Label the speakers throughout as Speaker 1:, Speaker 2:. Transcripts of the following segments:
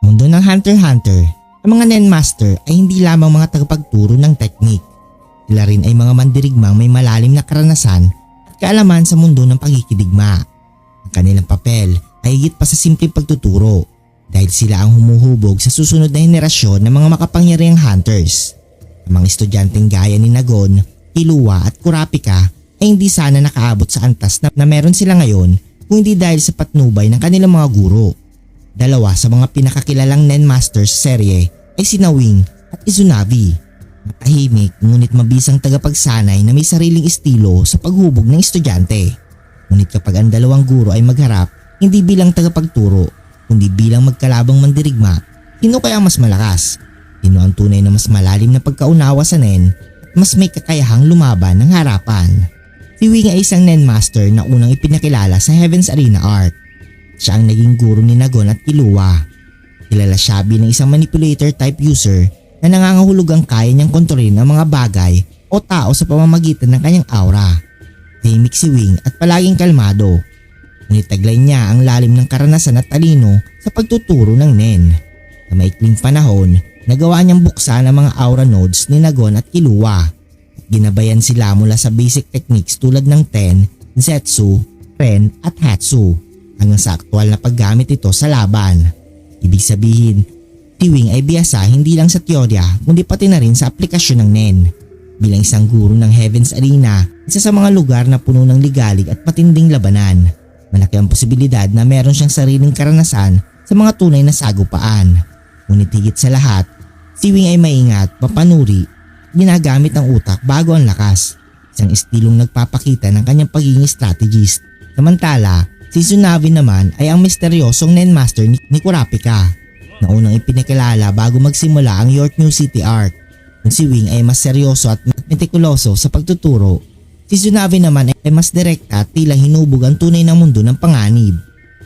Speaker 1: Mundo ng Hunter x Hunter, ang mga Nen Master ay hindi lamang mga tagapagturo ng teknik. Sila rin ay mga mandirigmang may malalim na karanasan at kaalaman sa mundo ng pagkikidigma. Ang kanilang papel ay higit pa sa simpleng pagtuturo dahil sila ang humuhubog sa susunod na henerasyon ng mga makapangyarihang hunters. Ang mga estudyanteng gaya ni Nagon, Kilua at Kurapika ay hindi sana nakaabot sa antas na, na meron sila ngayon kung hindi dahil sa patnubay ng kanilang mga guro. Dalawa sa mga pinakakilalang Nen Masters serye ay sina Wing at Izunabi. Matahimik ngunit mabisang tagapagsanay na may sariling estilo sa paghubog ng estudyante. Ngunit kapag ang dalawang guro ay magharap, hindi bilang tagapagturo, kundi bilang magkalabang mandirigma, sino kaya mas malakas? Sino ang tunay na mas malalim na pagkaunawa sa Nen at mas may kakayahang lumaban ng harapan? Si Wing ay isang Nen Master na unang ipinakilala sa Heaven's Arena Art. Siya ang naging guro ni Nagon at Kilua. Kilala siya bilang isang manipulator type user na nangangahulugang kaya niyang kontrolin ang mga bagay o tao sa pamamagitan ng kanyang aura. Tahimik si Wing at palaging kalmado. Ngunit taglay niya ang lalim ng karanasan at talino sa pagtuturo ng Nen. Sa maikling panahon, nagawa niyang buksan ang mga aura nodes ni Nagon at Kilua. Ginabayan sila mula sa basic techniques tulad ng Ten, Zetsu, Ren at Hatsu hanggang sa aktual na paggamit ito sa laban. Ibig sabihin, si Wing ay biyasa hindi lang sa teorya kundi pati na rin sa aplikasyon ng Nen. Bilang isang guro ng Heaven's Arena, isa sa mga lugar na puno ng ligalig at matinding labanan. Malaki ang posibilidad na meron siyang sariling karanasan sa mga tunay na sagupaan. Ngunit higit sa lahat, si Wing ay maingat, mapanuri, ginagamit ang utak bago ang lakas. Isang estilong nagpapakita ng kanyang pagiging strategist. Samantala, si Tsunavi naman ay ang misteryosong Nen Master ni, Kurapika na unang ipinakilala bago magsimula ang York New City Arc. Kung si Wing ay mas seryoso at metikuloso sa pagtuturo, si Tsunavi naman ay mas direkta at tila hinubog ang tunay ng mundo ng panganib.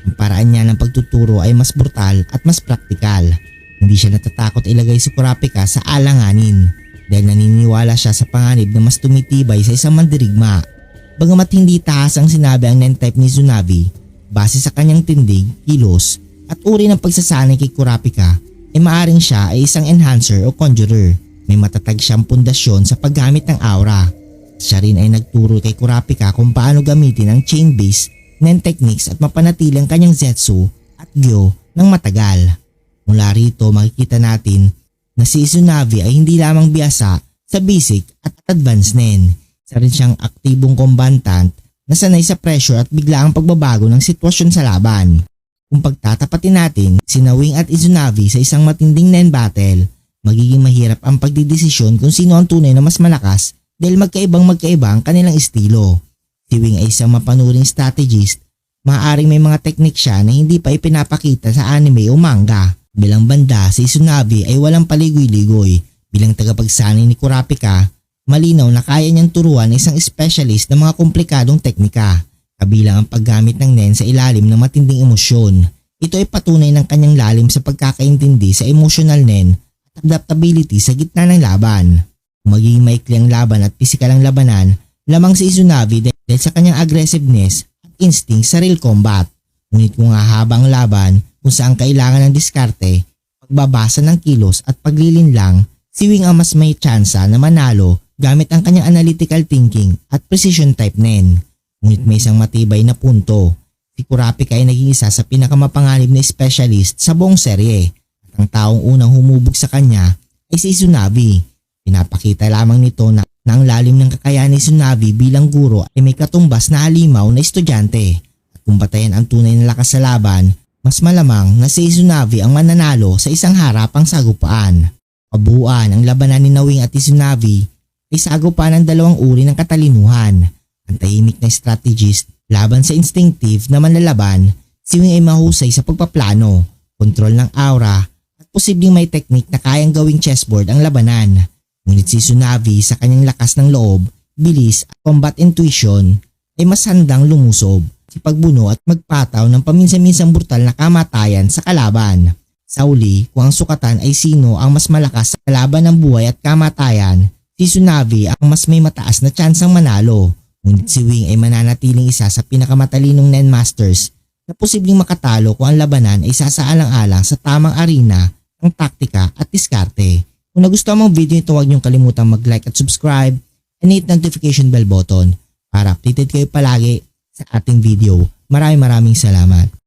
Speaker 1: Ang paraan niya ng pagtuturo ay mas brutal at mas praktikal. Hindi siya natatakot ilagay si Kurapika sa alanganin dahil naniniwala siya sa panganib na mas tumitibay sa isang mandirigma. Bagamat hindi taas ang sinabi ang Nen-type ni Tsunavi, base sa kanyang tindig, kilos at uri ng pagsasanay kay Kurapika ay maaring siya ay isang enhancer o conjurer. May matatag siyang pundasyon sa paggamit ng aura. Siya rin ay nagturo kay Kurapika kung paano gamitin ang chain-based Nen techniques at mapanatili ang kanyang Zetsu at Gyo ng matagal. Mula rito makikita natin na si Tsunavi ay hindi lamang biyasa sa basic at advanced Nen. Isa rin siyang aktibong combatant na sanay sa pressure at biglaang pagbabago ng sitwasyon sa laban. Kung pagtatapatin natin si Wing at Izunavi sa isang matinding Nen battle, magiging mahirap ang pagdidesisyon kung sino ang tunay na mas malakas dahil magkaibang magkaiba ang kanilang estilo. Si Wing ay isang mapanuring strategist, maaaring may mga teknik siya na hindi pa ipinapakita sa anime o manga. Bilang banda, si Tsunabi ay walang paligoy-ligoy. Bilang tagapagsanay ni Kurapika, malinaw na kaya niyang turuan ng isang specialist ng mga komplikadong teknika, kabilang ang paggamit ng NEN sa ilalim ng matinding emosyon. Ito ay patunay ng kanyang lalim sa pagkakaintindi sa emotional NEN at adaptability sa gitna ng laban. Kung magiging maikli ang laban at pisikal ang labanan, lamang si Izunavi dahil sa kanyang aggressiveness at instinct sa real combat. Ngunit kung hahaba ang laban kung saan kailangan ng diskarte, pagbabasa ng kilos at paglilinlang, si Wing ang mas may tsansa na manalo gamit ang kanyang analytical thinking at precision type nen. Ngunit may isang matibay na punto. Si Kurapika ay naging isa sa pinakamapanganib na specialist sa buong serye at ang taong unang humubog sa kanya ay si Tsunavi. Pinapakita lamang nito na, na ang lalim ng kakayahan ni Tsunavi bilang guro ay may katumbas na halimaw na estudyante. At kung batayan ang tunay na lakas sa laban, mas malamang na si Tsunavi ang mananalo sa isang harapang sagupaan. Kabuuan ang labanan ni Nawing at Tsunavi ay sagupaan ng dalawang uri ng katalinuhan. Ang tahimik na strategist laban sa instinctive na manlalaban, si Wing ay mahusay sa pagpaplano, kontrol ng aura at posibleng may teknik na kayang gawing chessboard ang labanan. Ngunit si Tsunavi sa kanyang lakas ng loob, bilis at combat intuition ay mas handang lumusob sa pagbuno at magpataw ng paminsan-minsang brutal na kamatayan sa kalaban. Sa uli, kung ang sukatan ay sino ang mas malakas sa laban ng buhay at kamatayan, si Tsunavi ang mas may mataas na tsansang manalo. Ngunit si Wing ay mananatiling isa sa pinakamatalinong Nen Masters na posibleng makatalo kung ang labanan ay sasaalang-alang sa tamang arena ng taktika at diskarte. Kung nagustuhan mo ang video ito, huwag niyong kalimutang mag-like at subscribe and hit notification bell button para updated kayo palagi sa ating video. Maraming maraming salamat.